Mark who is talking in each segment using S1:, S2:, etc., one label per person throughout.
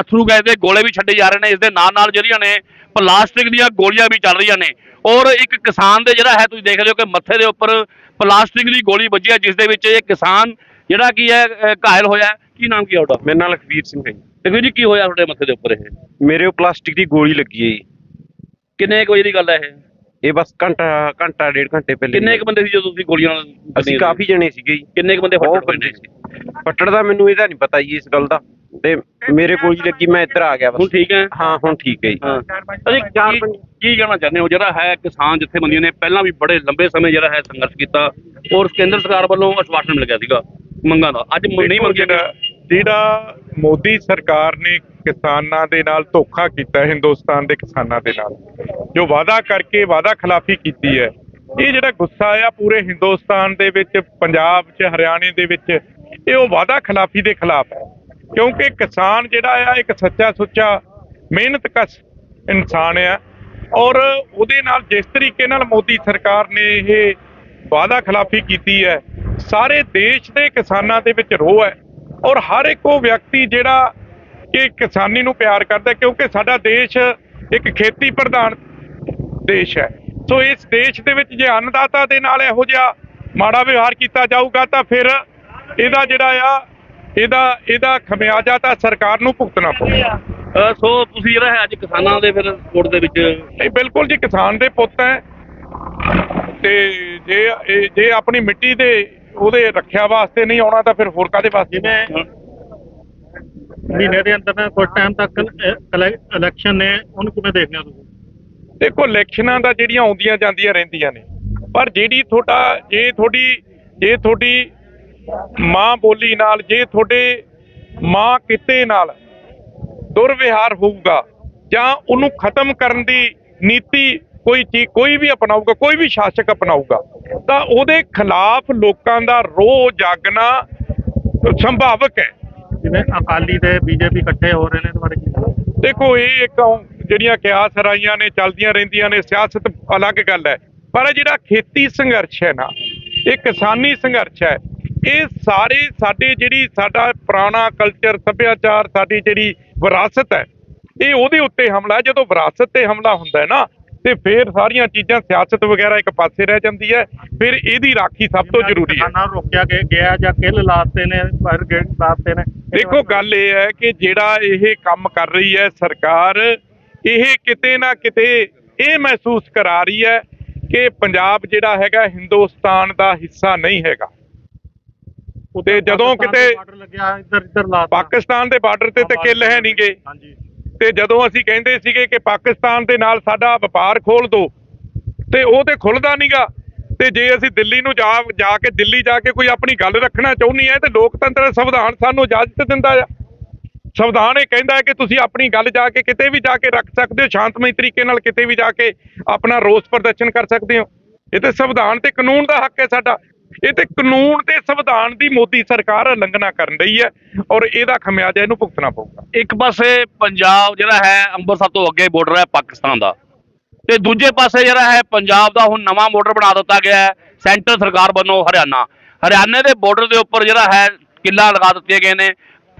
S1: ਅਥਰੂ gas ਦੇ ਗੋਲੇ ਵੀ ਛੱਡੇ ਜਾ ਰਹੇ ਨੇ ਇਸ ਦੇ ਨਾਲ ਨਾਲ ਜਿਹੜੀਆਂ ਨੇ ਪਲਾਸਟਿਕ ਦੀਆਂ ਗੋਲੀਆਂ ਵੀ ਚੱਲ ਰਹੀਆਂ ਨੇ। ਔਰ ਇੱਕ ਕਿਸਾਨ ਦੇ ਜਿਹੜਾ ਹੈ ਤੁਸੀਂ ਦੇਖ ਹੋ ਕਿ ਮੱਥੇ ਦੇ ਉੱਪਰ ਪਲਾਸਟਿਕ ਦੀ ਗੋਲੀ ਵੱਜੀ ਹੈ ਜਿਸ ਦੇ ਵਿੱਚ ਇਹ ਕਿਸਾਨ ਜਿਹੜਾ ਕੀ ਹੈ ਘਾਇਲ ਹੋਇਆ। ਕੀ ਨਾਮ ਕੀ ਤੁਹਾਡਾ
S2: ਮੇਰੇ ਨਾਲ ਲਖਵੀਰ ਸਿੰਘ ਹੈ ਜੀ।
S1: ਦੇਖੋ ਜੀ ਕੀ ਹੋਇਆ ਤੁਹਾਡੇ ਮੱਥੇ ਦੇ ਉੱਪਰ ਇਹ?
S2: ਮੇਰੇ ਉਹ ਪਲਾਸਟਿਕ ਦੀ ਗੋਲੀ ਲੱਗੀ ਹੈ ਜੀ।
S1: ਕਿੰਨੇ ਕੁ ਵਜੇ ਦੀ ਗੱਲ ਹੈ ਇਹ?
S2: ਇਹ ਬਸ ਘੰਟਾ ਘੰਟਾ ਡੇਢ ਘੰਟੇ ਪਹਿਲੇ
S1: ਕਿੰਨੇ ਕੁ ਬੰਦੇ ਸੀ ਜਦੋਂ ਤੁਸੀਂ ਗੋਲੀਆਂ
S2: ਅਸੀਂ ਕਾਫੀ ਜਣੇ ਸੀਗੇ ਜੀ।
S1: ਕਿੰਨੇ ਕੁ ਬੰਦੇ ਫੱਟੜ ਪਏ ਨੇ
S2: ਸੀ। ਫੱਟੜ ਦਾ ਮੈਨੂੰ ਇਹਦਾ ਨਹੀਂ ਪਤਾ ਜੀ ਇਸ ਗੱਲ ਦਾ। ਤੇ ਮੇਰੇ ਗੋਲੀ ਲੱਗੀ ਮੈਂ ਇੱਧਰ ਆ ਗਿਆ
S1: ਹੁਣ
S2: ਬਸ
S1: ਠੀਕ ਹੈ?
S2: ਹਾਂ ਹੁਣ ਠੀਕ ਹੈ ਜੀ।
S1: ਹਾਂ। ਅਸੀਂ ਕੀ ਕੀ ਕਹਿਣਾ ਚਾਹੁੰਦੇ ਹੋ? ਜਿਹੜਾ ਹੈ ਕਿਸਾਨ ਜਥੇਬੰਦੀਆਂ ਨੇ ਪਹਿਲਾਂ ਵੀ ਬੜੇ ਲੰਬੇ ਸਮੇਂ ਜਿਹੜਾ ਹੈ ਸੰਘਰਸ਼ ਕੀਤਾ ਔਰ ਕੇਂਦਰ ਸਰਕਾਰ ਵੱਲੋਂ ਅਸ਼ਵਾਸਨ ਮਿਲ ਗਿਆ ਸੀਗਾ ਮੰਗਾਂ ਦਾ। ਅੱਜ ਮ- ਨਹੀਂ
S3: ਦੇਖੋ
S1: ਮੰਗਿਆ
S3: ਜਿਹੜਾ ਜਿਹੜਾ ਮੋਦੀ ਸਰਕਾਰ ਨੇ ਕਿਸਾਨਾਂ ਦੇ ਨਾਲ ਧੋਖਾ ਕੀਤਾ ਹੈ, ਹਿੰਦੁਸਤਾਨ ਦੇ ਕਿਸਾਨਾਂ ਦੇ ਨਾਲ ਜੋ ਵਾਅਦਾ ਕਰਕੇ ਵਾਅਦਾ ਖਿਲਾਫੀ ਕੀਤੀ ਹੈ ਇਹ ਜਿਹੜਾ ਗੁੱਸਾ ਆ ਪੂਰੇ ਹਿੰਦੁਸਤਾਨ ਦੇ ਵਿੱਚ ਪੰਜਾਬ 'ਚ ਹਰਿਆਣੇ ਦੇ ਵਿੱਚ ਇਹ ਉਹ ਵਾਅਦਾ ਖਿਲਾਫੀ ਦੇ ਖਿਲਾਫ ਹੈ। ਕਿਉਂਕਿ ਕਿਸਾਨ ਜਿਹੜਾ ਆ, ਇੱਕ ਸੱਚਾ ਸੁੱਚਾ ਮਿਹਨਤ ਕਸ਼ ਇਨਸਾਨ ਆ। ਔਰ ਉਹਦੇ ਨਾਲ ਜਿਸ ਤਰੀਕੇ ਨਾਲ ਮੋਦੀ ਸਰਕਾਰ ਨੇ ਇਹ ਵਾਅਦਾ ਖਿਲਾਫੀ ਕੀਤੀ ਹੈ, ਸਾਰੇ ਦੇਸ਼ ਦੇ ਕਿਸਾਨਾਂ ਦੇ ਵਿੱਚ ਰੋਹ ਹੈ। ਔਰ ਹਰ ਇੱਕ ਉਹ ਵਿਅਕਤੀ ਜਿਹੜਾ ਕਿ ਕਿਸਾਨੀ ਨੂੰ ਪਿਆਰ ਕਰਦਾ ਕਿਉਂਕਿ ਸਾਡਾ ਦੇਸ਼ ਇੱਕ ਖੇਤੀ ਪ੍ਰਧਾਨ ਦੇਸ਼ ਹੈ। ਸੋ ਇਸ ਦੇਸ਼ ਦੇ ਵਿੱਚ ਜੇ ਅੰਨਦਾਤਾ ਦੇ ਨਾਲ ਇਹੋ ਜਿਹਾ ਮਾੜਾ ਵਿਵਹਾਰ ਕੀਤਾ ਜਾਊਗਾ, ਤਾਂ ਫਿਰ ਇਹਦਾ ਜਿਹੜਾ ਆ ਇਹਦਾ ਇਹਦਾ ਖਮਿਆਜਾ ਤਾਂ ਸਰਕਾਰ ਨੂੰ ਭੁਗਤਣਾ ਪਊਗਾ
S1: ਸੋ ਤੁਸੀਂ ਜਿਹੜਾ ਹੈ ਅੱਜ ਕਿਸਾਨਾਂ ਦੇ ਫਿਰ ਕੋਰਟ ਦੇ ਵਿੱਚ
S3: ਨਹੀਂ ਬਿਲਕੁਲ ਜੀ ਕਿਸਾਨ ਦੇ ਪੁੱਤ ਹੈ। ਤੇ ਜੇ ਇਹ- ਜੇ ਆਪਣੀ ਮਿੱਟੀ ਦੇ ਉਹਦੇ ਰੱਖਿਆ ਵਾਸਤੇ ਨਹੀਂ ਆਉਣਾ ਤਾਂ ਫਿਰ ਹੋਰ ਕਾਦੇ ਵਾਸਤੇ?
S4: ਜਿਵੇਂ ਮਹੀਨੇ ਦੇ ਅੰਦਰ ਕੁਝ ਟਾਈਮ ਤੱਕ ਇਲੈਕਸ਼ਨ ਨੇ ਉਹਨੂੰ ਕਿਵੇਂ ਦੇਖਦੇ ਹੋ ਤੁਸੀਂ?
S3: ਦੇਖੋ ਇਲੈਕਸ਼ਨਾਂ ਦਾ ਜਿਹੜੀਆਂ ਆਉਂਦੀਆਂ ਜਾਂਦੀਆਂ ਰਹਿੰਦੀਆਂ ਨੇ। ਪਰ ਜਿਹੜੀ ਤੁਹਾਡਾ ਜੇ ਤੁਹਾਡੀ ਜੇ ਤੁਹਾਡੀ ਮਾਂ ਬੋਲੀ ਨਾਲ ਜੇ ਤੁਹਾਡੇ ਮਾਂ ਕਿਤੇ ਨਾਲ ਦੁਰਵਿਹਾਰ ਹੋਊਗਾ ਜਾਂ ਉਹਨੂੰ ਖਤਮ ਕਰਨ ਦੀ ਨੀਤੀ ਕੋਈ ਚੀਜ਼ ਕੋਈ ਵੀ ਅਪਣਾਊਗਾ ਕੋਈ ਵੀ ਸ਼ਾਸਕ ਅਪਣਾਊਗਾ ਤਾਂ ਉਹਦੇ ਖਿਲਾਫ ਲੋਕਾਂ ਦਾ ਰੋਹ ਜਾਗਣਾ ਸੰਭਾਵਕ ਹੈ।
S4: ਜਿਵੇਂ ਅਕਾਲੀ ਤੇ ਬੀਜੇਪੀ ਇਕੱਠੇ ਹੋ ਰਹੇ ਨੇ ਤੁਹਾਡੇ ਕੀ?
S3: ਦੇਖੋ ਇਹ ਇੱਕ ਜਿਹੜੀਆਂ ਕਿਆਸ ਰਾਈਆਂ ਨੇ ਚੱਲਦੀਆਂ ਰਹਿੰਦੀਆਂ ਨੇ ਸਿਆਸਤ ਅਲੱਗ ਗੱਲ ਹੈ। ਪਰ ਜਿਹੜਾ ਖੇਤੀ ਸੰਘਰਸ਼ ਹੈ ਨਾ ਇਹ ਕਿਸਾਨੀ ਸੰਘਰਸ਼ ਹੈ। ਇਹ ਸਾਰੇ ਸਾਡੇ ਜਿਹੜੀ ਸਾਡਾ ਪੁਰਾਣਾ ਕਲਚਰ ਸੱਭਿਆਚਾਰ ਸਾਡੀ ਜਿਹੜੀ ਵਿਰਾਸਤ ਹੈ ਇਹ ਉਹਦੇ ਉੱਤੇ ਹਮਲਾ ਹੈ। ਜਦੋਂ ਵਿਰਾਸਤ ਤੇ ਹਮਲਾ ਹੁੰਦਾ ਹੈ ਨਾ ਤੇ ਫਿਰ ਸਾਰੀਆਂ ਚੀਜ਼ਾਂ ਸਿਆਸਤ ਵਗੈਰਾ ਇੱਕ ਪਾਸੇ ਰਹਿ ਜਾਂਦੀ ਹੈ। ਫਿਰ ਇਹਦੀ ਰਾਖੀ ਸਭ ਤੋਂ ਜ਼ਰੂਰੀ ਹੈ।
S4: ਨੂੰ ਰੋਕਿਆ ਗਿਆ- ਜਾਂ ਕਿੱਲ ਲਾਤੇ ਨੇ ਫਾਇਰ ਗੇਟ ਲਾਤੇ ਨੇ
S3: ਦੇਖੋ ਗੱਲ ਇਹ ਹੈ ਕਿ ਜਿਹੜਾ ਇਹ ਕੰਮ ਕਰ ਰਹੀ ਹੈ ਸਰਕਾਰ ਇਹ ਕਿਤੇ ਨਾ ਕਿਤੇ ਇਹ ਮਹਿਸੂਸ ਕਰਾ ਰਹੀ ਹੈ ਕਿ ਪੰਜਾਬ ਜਿਹੜਾ ਹੈਗਾ ਹਿੰਦੁਸਤਾਨ ਦਾ ਹਿੱਸਾ ਨਹੀਂ ਹੈਗਾ। ਤੇ ਜਦੋਂ ਕਿਤੇ
S4: ਬਾਰਡਰ ਲੱਗਿਆ ਇੱਧਰ ਇੱਧਰ ਲਾਤਾ
S3: ਪਾਕਿਸਤਾਨ ਦੇ ਬਾਰਡਰ ਤੇ ਤੇ ਕਿੱਲ ਹੈ ਨਹੀਂਗੇ
S4: ਹਾਂਜੀ।
S3: ਤੇ ਜਦੋਂ ਅਸੀਂ ਕਹਿੰਦੇ ਸੀਗੇ ਕਿ ਪਾਕਿਸਤਾਨ ਦੇ ਨਾਲ ਸਾਡਾ ਵਪਾਰ ਖੋਲ ਦਿਓ ਤੇ ਉਹ ਤੇ ਖੁੱਲਦਾ ਨਹੀਂਗਾ ਤੇ ਜੇ ਅਸੀਂ ਦਿੱਲੀ ਨੂੰ ਜਾ ਜਾ ਕੇ ਦਿੱਲੀ ਜਾ ਕੇ ਕੋਈ ਆਪਣੀ ਗੱਲ ਰੱਖਣਾ ਚਾਹੁੰਦੀ ਹੈ ਤੇ ਲੋਕਤੰਤਰ ਦਾ ਸੰਵਿਧਾਨ ਸਾਨੂੰ ਇਜਾਜ਼ਤ ਦਿੰਦਾ ਆ। ਸੰਵਿਧਾਨ ਇਹ ਕਹਿੰਦਾ ਹੈ ਕਿ ਤੁਸੀਂ ਆਪਣੀ ਗੱਲ ਜਾ ਕੇ ਕਿਤੇ ਵੀ ਜਾ ਕੇ ਰੱਖ ਸਕਦੇ ਹੋ ਸ਼ਾਂਤਮਈ ਤਰੀਕੇ ਨਾਲ ਕਿਤੇ ਵੀ ਜਾ ਕੇ ਆਪਣਾ ਰੋਸ ਪ੍ਰਦਰਸ਼ਨ ਕਰ ਸਕਦੇ ਹੋ। ਇਹ ਤੇ ਸੰਵਿਧਾਨ ਤੇ ਕਾਨੂੰਨ ਦਾ ਹੱਕ ਹੈ ਸਾਡਾ। ਇਹ ਤੇ ਕਾਨੂੰਨ ਤੇ ਸੰਵਿਧਾਨ ਦੀ ਮੋਦੀ ਸਰਕਾਰ ਉਲੰਘਣਾ ਕਰਨ ਰਹੀ ਹੈ ਔਰ ਇਹਦਾ ਖਮਿਆਜਾ ਇਹਨੂੰ ਭੁਗਤਣਾ ਪਊਗਾ।
S1: ਇੱਕ ਪਾਸੇ ਪੰਜਾਬ ਜਿਹੜਾ ਹੈ ਅੰਮ੍ਰਿਤਸਰ ਤੋਂ ਅੱਗੇ ਬਾਰਡਰ ਹੈ ਪਾਕਿਸਤਾਨ ਦਾ ਤੇ ਦੂਜੇ ਪਾਸੇ ਜਿਹੜਾ ਹੈ ਪੰਜਾਬ ਦਾ ਹੁਣ ਨਵਾਂ ਬਾਰਡਰ ਬਣਾ ਦਿੱਤਾ ਗਿਆ ਹੈ, ਸੈਂਟਰ ਸਰਕਾਰ ਵੱਲੋਂ ਹਰਿਆਣਾ। ਹਰਿਆਣੇ ਦੇ ਬਾਰਡਰ ਦੇ ਉੱਪਰ ਜਿਹੜਾ ਹੈ ਕਿੱਲਾ ਲਗਾ ਦਿੱਤੇ ਗਏ ਨੇ,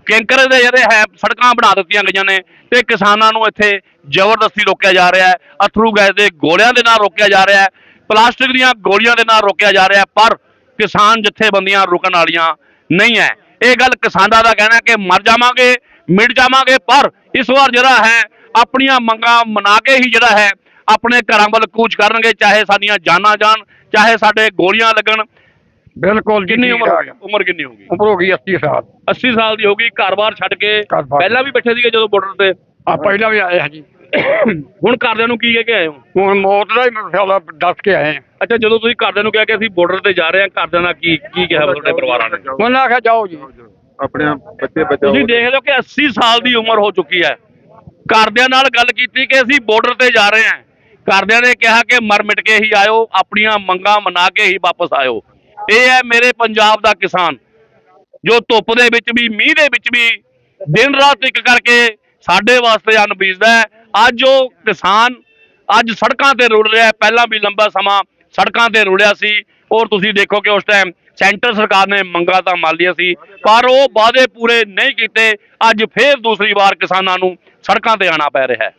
S1: ਕੈਂਕਰ ਦੇ ਜਿਹੜੇ ਹੈ ਸੜਕਾਂ ਬਣਾ ਦਿੱਤੀਆਂ ਗਈਆਂ ਨੇ ਤੇ ਕਿਸਾਨਾਂ ਨੂੰ ਇੱਥੇ ਜ਼ਬਰਦਸਤੀ ਰੋਕਿਆ ਜਾ ਰਿਹਾ ਹੈ, ਅਥਰੂ ਗੈਸ ਦੇ ਗੋਲਿਆਂ ਦੇ ਨਾਲ ਰੋਕਿਆ ਜਾ ਰਿਹਾ ਹੈ, ਪਲਾਸਟਿਕ ਦੀਆਂ ਗੋਲੀਆਂ ਦੇ ਨਾਲ ਰੋਕਿਆ ਜਾ ਰਿਹਾ ਹੈ, ਪਰ ਕਿਸਾਨ ਜਥੇਬੰਦੀਆਂ ਰੁਕਣ ਵਾਲੀਆਂ ਨਹੀਂ ਹੈ। ਇਹ ਗੱਲ ਕਿਸਾਨਾਂ ਦਾ ਕਹਿਣਾ ਕਿ ਮਰ ਜਾਵਾਂਗੇ ਮਿਟ ਜਾਵਾਂਗੇ ਪਰ ਇਸ ਵਾਰ ਜਿਹੜਾ ਹੈ ਆਪਣੀਆਂ ਮੰਗਾਂ ਮਨਾ ਕੇ ਹੀ ਜਿਹੜਾ ਹੈ ਆਪਣੇ ਘਰਾਂ ਵੱਲ ਕੂਚ ਕਰਨਗੇ ਚਾਹੇ ਸਾਡੀਆਂ ਜਾਨਾਂ ਜਾਣ ਚਾਹੇ ਸਾਡੇ ਗੋਲੀਆਂ ਲੱਗਣ।
S5: ਬਿਲਕੁਲ
S1: ਕਿੰਨੀ ਉਮਰ ਉਮਰ ਕਿੰਨੀ ਹੋ ਗਈ
S5: ਉਮਰ ਹੋ ਗਈ 80 ਸਾਲ।
S1: 80 ਸਾਲ ਦੀ ਹੋ ਗਈ ਘਰ-ਬਾਰ ਛੱਡ ਕੇ। ਪਹਿਲਾਂ ਵੀ ਬੈਠੇ ਸੀਗੇ ਜਦੋਂ ਬਾਰਡਰ ਤੇ?
S5: ਆ ਪਹਿਲਾਂ ਵੀ ਆਏ ਹਾਂ ਜੀ।
S1: ਹੁਣ ਘਰਦਿਆਂ ਨੂੰ ਕੀ ਕਹਿ ਕੇ ਆਏ ਹੋ?
S5: ਹੁਣ ਮੌਤ ਦਾ ਹੀ ਮਸਲਾ ਦੱਸ ਕੇ ਆਏ ਹਾਂ
S1: ਅੱਛਾ ਜਦੋਂ ਤੁਸੀਂ ਘਰਦਿਆਂ ਨੂੰ ਕਿਹਾ ਕਿ ਅਸੀਂ ਬਾਰਡਰ ਤੇ ਜਾ ਰਹੇ ਹਾਂ ਘਰਦਿਆਂ ਦਾ ਕੀ ਕੀ ਕਿਹਾ ਤੁਹਾਡੇ ਪਰਿਵਾਰਾਂ ਨੇ?
S5: ਉਹਨਾਂ ਆਖਿਆ ਜਾਓ ਜੀ।
S3: ਆਪਣੇ ਬੱਚੇ
S1: ਤੁਸੀਂ ਦੇਖ ਲਓ ਕਿ 80 ਸਾਲ ਦੀ ਉਮਰ ਹੋ ਚੁੱਕੀ ਹੈ। ਘਰਦਿਆਂ ਨਾਲ ਗੱਲ ਕੀਤੀ ਕਿ ਅਸੀਂ ਬਾਰਡਰ ਤੇ ਜਾ ਰਹੇ ਹਾਂ। ਘਰਦਿਆਂ ਨੇ ਕਿਹਾ ਕਿ ਮਰ ਮਿਟ ਕੇ ਹੀ ਆਇਓ ਆਪਣੀਆਂ ਮੰਗਾਂ ਮਨਾ ਕੇ ਹੀ ਵਾਪਸ ਆਇਓ। ਇਹ ਹੈ ਮੇਰੇ ਪੰਜਾਬ ਦਾ ਕਿਸਾਨ ਜੋ ਧੁੱਪ ਦੇ ਵਿੱਚ ਵੀ ਮੀਂਹ ਦੇ ਵਿੱਚ ਵੀ ਦਿਨ ਰਾਤ ਇੱਕ ਕਰਕੇ ਸਾਡੇ ਵਾਸਤੇ ਅੰਨ ਬੀਜਦਾ ਹੈ। ਅੱਜ ਉਹ ਕਿਸਾਨ ਅੱਜ ਸੜਕਾਂ ਤੇ ਰੁੜ ਰਿਹਾ ਹੈ। ਪਹਿਲਾਂ ਵੀ ਲੰਬਾ ਸਮਾਂ ਸੜਕਾਂ ਤੇ ਰੁੜਿਆ ਸੀ। ਔਰ ਤੁਸੀਂ ਦੇਖੋ ਕਿ ਉਸ ਟਾਈਮ ਸੈਂਟਰ ਸਰਕਾਰ ਨੇ ਮੰਗਾ ਤਾਂ ਮੰਨ ਲਿਆ ਸੀ, ਪਰ ਉਹ ਵਾਅਦੇ ਪੂਰੇ ਨਹੀਂ ਕੀਤੇ। ਅੱਜ ਫੇਰ ਦੂਸਰੀ ਵਾਰ ਕਿਸਾਨਾਂ ਨੂੰ ਸੜਕਾਂ ਤੇ ਆਉਣਾ ਪੈ ਰਿਹਾ ਹੈ।